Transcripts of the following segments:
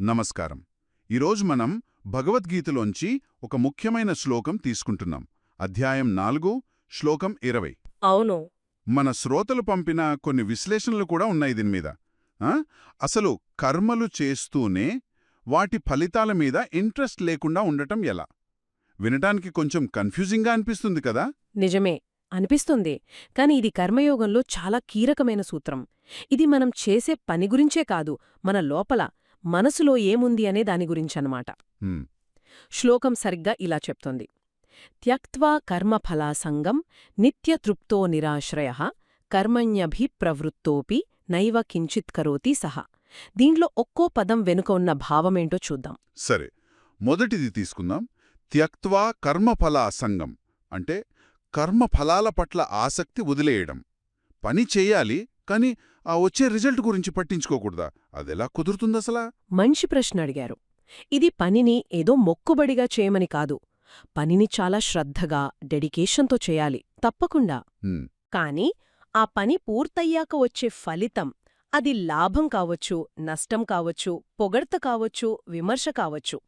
నమస్కారం. ఈరోజు మనం భగవద్గీతలోంచి ఒక ముఖ్యమైన శ్లోకం తీసుకుంటున్నాం. అధ్యాయం నాలుగు శ్లోకం ఇరవై. అవును. మన శ్రోతలు పంపిన కొన్ని విశ్లేషణలు కూడా ఉన్నాయి దీని మీద. ఆ? అసలు కర్మలు చేస్తూనే వాటి ఫలితాల మీద ఇంట్రెస్ట్ లేకుండా ఉండటం ఎలా? వినటానికి కొంచెం కన్ఫ్యూజింగ్గా అనిపిస్తుంది కదా? నిజమే. అనిపిస్తుంది. కాని ఇది కర్మయోగంలో చాలా కీలకమైన సూత్రం. ఇది మనం చేసే పని గురించే కాదు మన లోపల. మనసులో ఏముంది అనే దాని గురించన్నమాట. హ్మ్, శ్లోకం సరిగ్గా ఇలా చెప్తోంది. త్యక్త్వా కర్మఫలాసంగం నిత్యతృప్తో నిరాశ్రయ కర్మణ్యభిప్రవృత్తోపి నైవ కించిత్ కరోతి సహ దీంట్లో ఒక్కో పదం వెనుక ఉన్న భావమేంటో చూద్దాం. సరే. మొదటిది తీసుకుందాం. త్యక్త్వా కర్మఫల అసంగం అంటే కర్మఫలాల పట్ల ఆసక్తి వదిలేయడం. పని చేయాలి కాని ఆ వచ్చే రిజల్ట్ గురించి పట్టించుకోకూడదా? అదెలా కుదురుతుందసలా? మంచి ప్రశ్న అడిగారు. ఇది పనిని ఏదో మొక్కుబడిగా చేయమని కాదు. పనిని చాలా శ్రద్ధగా డెడికేషన్తో చేయాలి. తప్పకుండా. కాని ఆ పని పూర్తయ్యాక వచ్చే ఫలితం అది లాభం కావచ్చు నష్టం కావచ్చు పొగడ్త కావచ్చు విమర్శ కావచ్చు.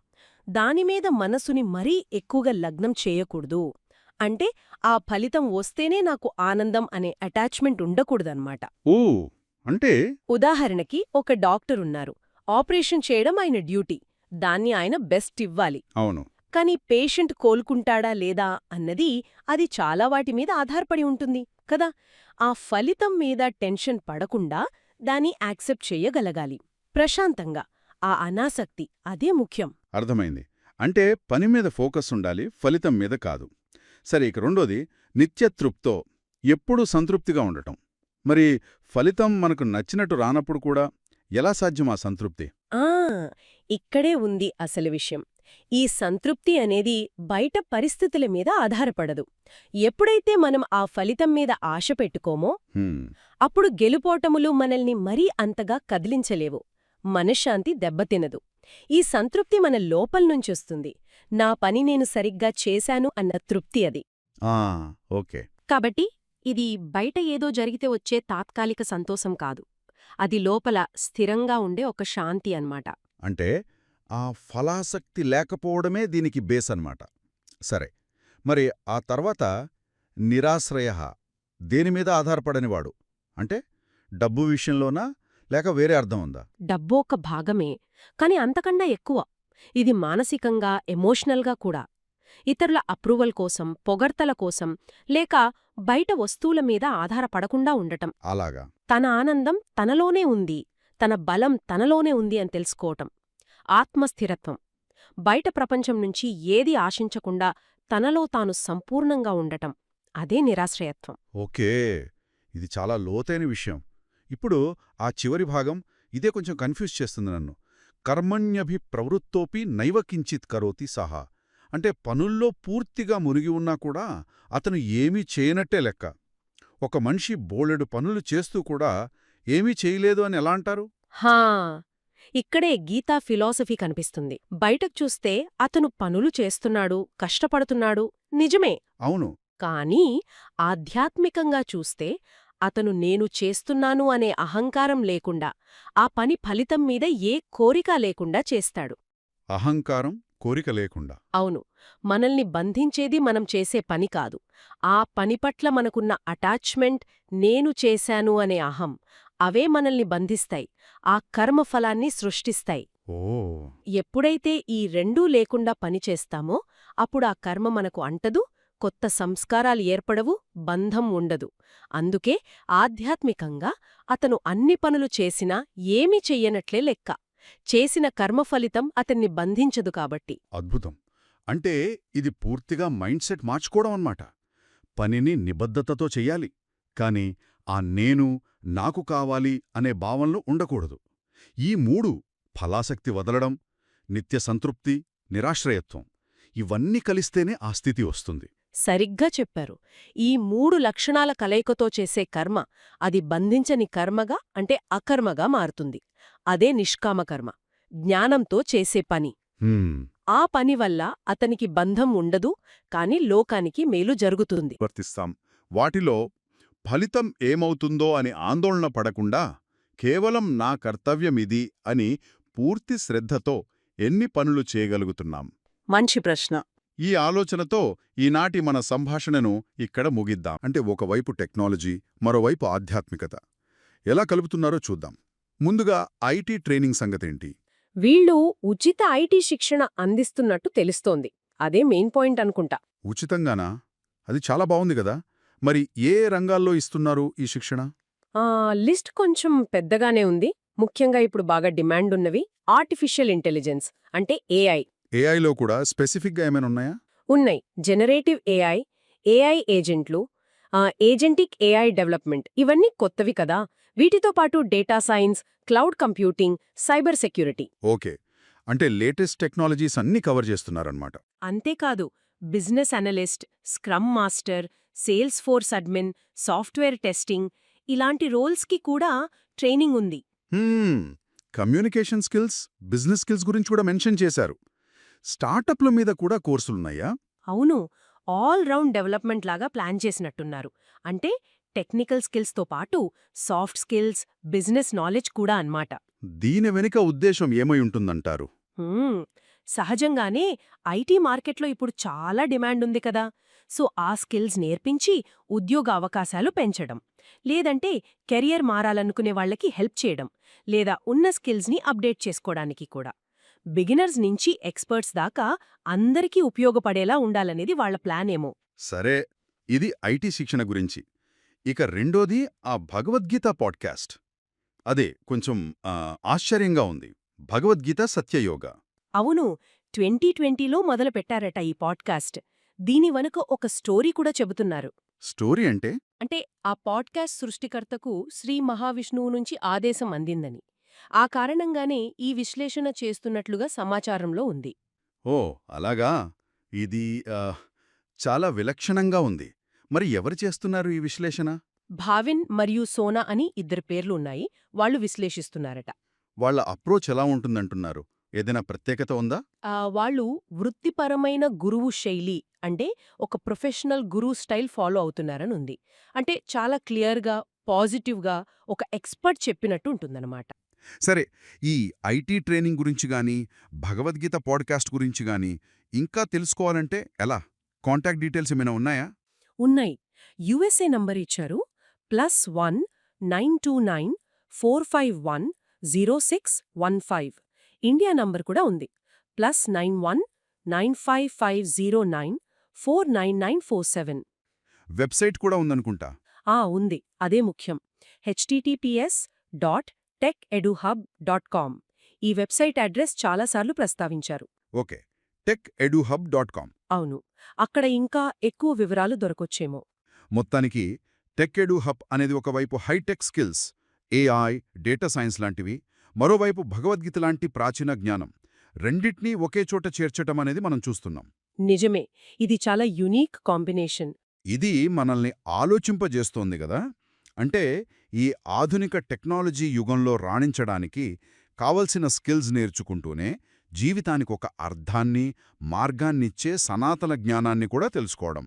దానిమీద మనసుని మరీ ఎక్కువగా లగ్నం చేయకూడదు. అంటే ఆ ఫలితం వస్తేనే నాకు ఆనందం అనే అటాచ్మెంట్ ఉండకూడదన్నమాట. ఓ అంటే? ఉదాహరణకి ఒక డాక్టర్ ఉన్నారు. ఆపరేషన్ చేయడం ఆయన డ్యూటీ. దాన్ని ఆయన బెస్ట్ ఇవ్వాలి. అవును. కానీ పేషెంట్ కోలుకుంటాడా లేదా అన్నది అది చాలా వాటి మీద ఆధారపడి ఉంటుంది కదా? ఆ ఫలితం మీద టెన్షన్ పడకుండా దాన్ని యాక్సెప్ట్ చెయ్యగలగాలి ప్రశాంతంగా. ఆ అనాసక్తి అదే ముఖ్యం. అర్థమైంది. అంటే పని మీద ఫోకస్ ఉండాలి ఫలితం మీద కాదు. సరే ఇక రెండోది నిత్యతృప్తో. ఎప్పుడూ సంతృప్తిగా ఉండటం. మరి ఫలితం మనకు నచ్చినట్టు రానప్పుడు కూడా ఎలా సాధ్యం ఆ సంతృప్తి? ఆ! ఇక్కడే ఉంది అసలు విషయం. ఈ సంతృప్తి అనేది బయట పరిస్థితుల మీద ఆధారపడదు. ఎప్పుడైతే మనం ఆ ఫలితం మీద ఆశ పెట్టుకోమో అప్పుడు గెలుపోటములు మనల్ని మరీ అంతగా కదిలించలేవు. మనశ్శాంతి దెబ్బతినదు. ఈ సంతృప్తి మన లోపల్నుంచొస్తుంది నా పని నేను సరిగ్గా చేశాను అన్న తృప్తి అది. ఓకే. కాబట్టి ఇది బయట ఏదో జరిగితే వచ్చే తాత్కాలిక సంతోషం కాదు. అది లోపల స్థిరంగా ఉండే ఒక శాంతి అన్నమాట. అంటే ఆ ఫలాసక్తి లేకపోవడమే దీనికి బేస్ అన్నమాట. సరే మరి ఆ తర్వాత నిరాశ్రయ దేనిమీద ఆధారపడనివాడు అంటే డబ్బు విషయంలోనా లేక వేరే అర్థం ఉందా? డబ్బు ఒక భాగమే కాని అంతకన్నా ఎక్కువ. ఇది మానసికంగా ఎమోషనల్గా కూడా. ఇతరుల అప్రూవల్ కోసం పొగడ్తల కోసం లేక బయట వస్తువుల మీద ఆధారపడకుండా ఉండటం. అలాగా. తన ఆనందం తనలోనే ఉంది తన బలం తనలోనే ఉంది అని తెలుసుకోవటం. ఆత్మస్థిరత్వం. బయట ప్రపంచం నుంచి ఏది ఆశించకుండా తనలో తాను సంపూర్ణంగా ఉండటం. అదే నిరాశ్రయత్వం. ఓకే. ఇది చాలా లోతైన విషయం. ఇప్పుడు ఆ చివరి భాగం ఇదే కొంచెం కన్ఫ్యూజ్ చేస్తుంది నన్ను. కర్మణ్యభి ప్రవృత్తోపి నైవ కించిత్ కరోతి సహా. అంటే పనుల్లో పూర్తిగా మునిగి ఉన్నా కూడా అతను ఏమీ చేయనట్టే లెక్క. ఒక మనిషి బోలెడు పనులు చేస్తూ కూడా ఏమీ చేయలేదు అని ఎలా అంటారు? హా! ఇక్కడే గీతా ఫిలాసఫీ కనిపిస్తుంది. బయటకు చూస్తే అతను పనులు చేస్తున్నాడు కష్టపడుతున్నాడు నిజమే. అవును. కానీ ఆధ్యాత్మికంగా చూస్తే అతను నేను చేస్తున్నాను అనే అహంకారం లేకుండా ఆ పని ఫలితం మీద ఏ కోరిక లేకుండా చేస్తాడు. అహంకారం? కోరిక లేకుండా. అవును. మనల్ని బంధించేది మనం చేసే పని కాదు. ఆ పని పట్ల మనకున్న అటాచ్మెంట్ నేను చేశాను అనే అహం. అవే మనల్ని బంధిస్తాయి. ఆ కర్మఫలాన్ని సృష్టిస్తాయి. ఓ. ఎప్పుడైతే ఈ రెండూ లేకుండా పనిచేస్తామో అప్పుడు ఆ కర్మ మనకు అంటదు కొత్త సంస్కారాలు ఏర్పడవు బంధం ఉండదు. అందుకే ఆధ్యాత్మికంగా అతను అన్ని పనులు చేసినా ఏమీ చెయ్యనట్లే లెక్క. చేసిన కర్మఫలితం అతన్ని బంధించదు కాబట్టి. అద్భుతం. అంటే ఇది పూర్తిగా మైండ్ సెట్ మార్చుకోవడం అన్నమాట. పనిని నిబద్ధతతో చెయ్యాలి. కాని ఆ నేను నాకు కావాలి అనే భావనలు ఉండకూడదు. ఈ మూడు ఫలాసక్తి వదలడం నిత్య సంతృప్తి నిరాశ్రయత్వం ఇవన్నీ కలిస్తేనే ఆ స్థితి వస్తుంది. సరిగ్గా చెప్పారు. ఈ మూడు లక్షణాల కలయికతో చేసే కర్మ అది బంధించని కర్మగా అంటే అకర్మగా మారుతుంది. అదే నిష్కామ కర్మ. జ్ఞానంతో చేసే పని. ఆ పని వల్ల అతనికి బంధం ఉండదు కాని లోకానికి మేలు జరుగుతుంది. వర్తిస్తాం. వాటిలో ఫలితం ఏమవుతుందో అని ఆందోళన పడకుండా కేవలం నా కర్తవ్యమిది అని పూర్తి శ్రద్ధతో ఎన్ని పనులు చేయగలుగుతున్నాం? మంచి ప్రశ్న. ఈ ఆలోచనతో ఈనాటి మన సంభాషణను ఇక్కడ ముగిద్దాం. అంటే ఒకవైపు టెక్నాలజీ మరోవైపు ఆధ్యాత్మికత. ఎలా కలుపుతున్నారో చూద్దాం. ముందుగా ఐటీ ట్రైనింగ్ సంగతేంటి? వీళ్ళు ఉచిత ఐటీ శిక్షణ అందిస్తున్నట్టు తెలుస్తోంది. అదే మెయిన్ పాయింట్ అనుకుంటా. ఉచితంగానా? అది చాలా బాగుంది కదా. మరి ఏ రంగాల్లో ఇస్తున్నారు ఈ శిక్షణ? ఆ లిస్ట్ కొంచెం పెద్దగానే ఉంది. ముఖ్యంగా ఇప్పుడు బాగా డిమాండ్ ఉన్నవి ఆర్టిఫిషియల్ ఇంటెలిజెన్స్ అంటే ఏఐ. ఏఐలో కూడా స్పెసిఫిక్గా ఏమైనా ఉన్నాయా? ఉన్నాయి. జనరేటివ్ ఏఐ ఏఐ ఏజెంట్లు ఏజెంటిక్ ఏఐ డెవలప్మెంట్ ఇవన్నీ కొత్తవి కదా. వీటితో పాటు data science cloud computing cyber security. Okay. అంటే లేటెస్ట్ టెక్నాలజీస్ అన్నీ కవర్ చేస్తున్నారన్నమాట. అంతేకాదు business analyst scrum master Salesforce admin software testing ఇలాంటి రోల్స్కి కూడా ట్రైనింగ్ ఉంది. హ్మ్, కమ్యూనికేషన్ స్కిల్స్ బిజినెస్ స్కిల్స్ గురించి కూడా మెన్షన్ చేశారు. స్టార్టప్ల మీద కూడా కోర్సులున్నాయా? అవును. ఆల్ రౌండ్ డెవలప్మెంట్ లాగా ప్లాన్ చేసినట్టున్నారు. అంటే టెక్నికల్ స్కిల్స్తో పాటు సాఫ్ట్ స్కిల్స్ బిజినెస్ నాలెడ్జ్ కూడా అన్నమాట. దీని వెనుక ఉద్దేశం ఏమై ఉంటుందంటారు? హ్మ్, సహజంగానే ఐటీ మార్కెట్లో ఇప్పుడు చాలా డిమాండ్ ఉంది కదా. సో ఆ స్కిల్స్ నేర్పించి ఉద్యోగ అవకాశాలు పెంచడం. లేదంటే కెరియర్ మారాలనుకునే వాళ్ళకి హెల్ప్ చేయడం. లేదా ఉన్న స్కిల్స్ని అప్డేట్ చేసుకోవడానికి కూడా. బిగినర్స్ నుంచి ఎక్స్పర్ట్స్ దాకా అందరికీ ఉపయోగపడేలా ఉండాలనేది వాళ్ళ ప్లాన్ ఏమో సరే ఇది ఐటీ శిక్షణ గురించి. ఇక రెండోది ఆ భగవద్గీత పాడ్కాస్ట్. అదే కొంచెం ఆశ్చర్యంగా ఉంది. భగవద్గీత సత్యయోగ. అవును ట్వంటీ ట్వంటీలో మొదలుపెట్టారట ఈ పాడ్కాస్ట్. దీని వెనుక ఒక స్టోరీ కూడా చెబుతున్నారు. స్టోరీ అంటే? అంటే ఆ పాడ్కాస్ట్ సృష్టికర్తకు శ్రీ మహావిష్ణువు నుంచి ఆదేశం అందిందని. ఆ కారణంగానే ఈ విశ్లేషణ చేస్తున్నట్లుగా సమాచారంలో ఉంది. ఓ అలాగా? ఇది చాలా విలక్షణంగా ఉంది. మరి ఎవరు చేస్తున్నారు ఈ విశ్లేషణ? భావిన్ మరియు సోనా అని ఇద్దరు పేర్లు ఉన్నాయి. వాళ్ళు విశ్లేషిస్తున్నారట. వాళ్ళ అప్రోచ్ ఎలా ఉంటుందంటున్నారు? ఏదైనా ప్రత్యేకత ఉందా? వాళ్ళు వృత్తిపరమైన గురువు శైలి అంటే ఒక ప్రొఫెషనల్ గురువు స్టైల్ ఫాలో అవుతున్నారని ఉంది. అంటే చాలా క్లియర్గా పాజిటివ్గా ఒక ఎక్స్పర్ట్ చెప్పినట్టు ఉంటుందన్నమాట. సరే ఈ ఐటీ ట్రైనింగ్ గురించి గాని భగవద్గీత పాడ్కాస్ట్ గురించి గాని ఇంకా తెలుసుకోవాలంటే ఎలా? కాంటాక్ట్ డీటెయిల్స్ ఏమైనా ఉన్నాయా? ఉన్నాయి. యుఎస్ఏ నంబర్ ఇచ్చారు. Plus one nine two nine four five one zero six one five. India number కూడా ఉంది. Plus nine one nine five five zero nine four nine nine four seven. Website కూడా ఉందనుకుంటా? ఆ ఉంది. అదే ముఖ్యం. HTTPS dot tech eduhub dot com ఈ website address చాలాసార్లు ప్రస్తావించారు. Okay. Tech eduhub dot com అవును. అక్కడ ఇంకా ఎక్కువ వివరాలు దొరకొచ్చేమో. మొత్తానికి టెక్ ఎడు హబ్ అనేది ఒకవైపు hi-tech skills AI data science లాంటివి మరోవైపు భగవద్గీత లాంటి ప్రాచీన జ్ఞానం. రెండిట్నీ ఒకే చోట చేర్చటం అనేది మనం చూస్తున్నాం. నిజమే. ఇది చాలా యునీక్ కాంబినేషన్. ఇది మనల్ని ఆలోచింపజేస్తోంది గదా అంటే ఈ ఆధునిక టెక్నాలజీ యుగంలో రాణించడానికి కావలసిన స్కిల్స్ నేర్చుకుంటూనే జీవితానికి ఒక అర్థాన్ని మార్గాన్నిచ్చే సనాతన జ్ఞానాన్ని కూడా తెలుసుకోవడం.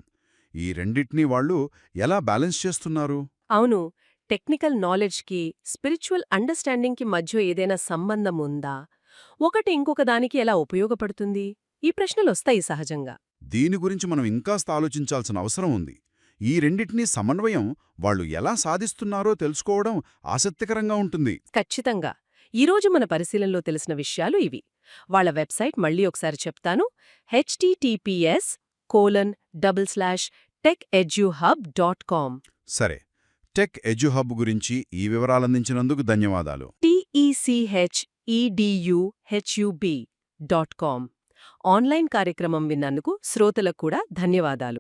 ఈ రెండిటినీ వాళ్ళు ఎలా బ్యాలెన్స్ చేస్తున్నారు? అవును. టెక్నికల్ నాలెడ్జ్కి స్పిరిచువల్ అండర్స్టాండింగ్కి మధ్య ఏదైనా సంబంధం ఉందా? ఒకటి ఇంకొక దానికి ఎలా ఉపయోగపడుతుంది? ఈ ప్రశ్నలొస్తాయి సహజంగా. దీని గురించి మనం ఇంకాస్త ఆలోచించాల్సిన అవసరం ఉంది. ఈ రెండిటినీ సమన్వయం వాళ్ళు ఎలా సాధిస్తున్నారో తెలుసుకోవడం ఆసక్తికరంగా ఉంటుంది. ఖచ్చితంగా. ఈరోజు మన పరిశీలనలో తెలిసిన విషయాలు ఇవి. వాళ్ళ వెబ్సైట్ మళ్ళీ ఒకసారి చెప్తాను. HTTPS colon double slash tech eduhub dot com. సరే. టెక్ ఎడ్యుహబ్ గురించి ఈ వివరాలందించినందుకు ధన్యవాదాలు. టిఈసిహెచ్ఈడియుహెచ్యుబి డాట్ కామ్. ఆన్లైన్ కార్యక్రమం విన్నందుకు శ్రోతలకు కూడా ధన్యవాదాలు.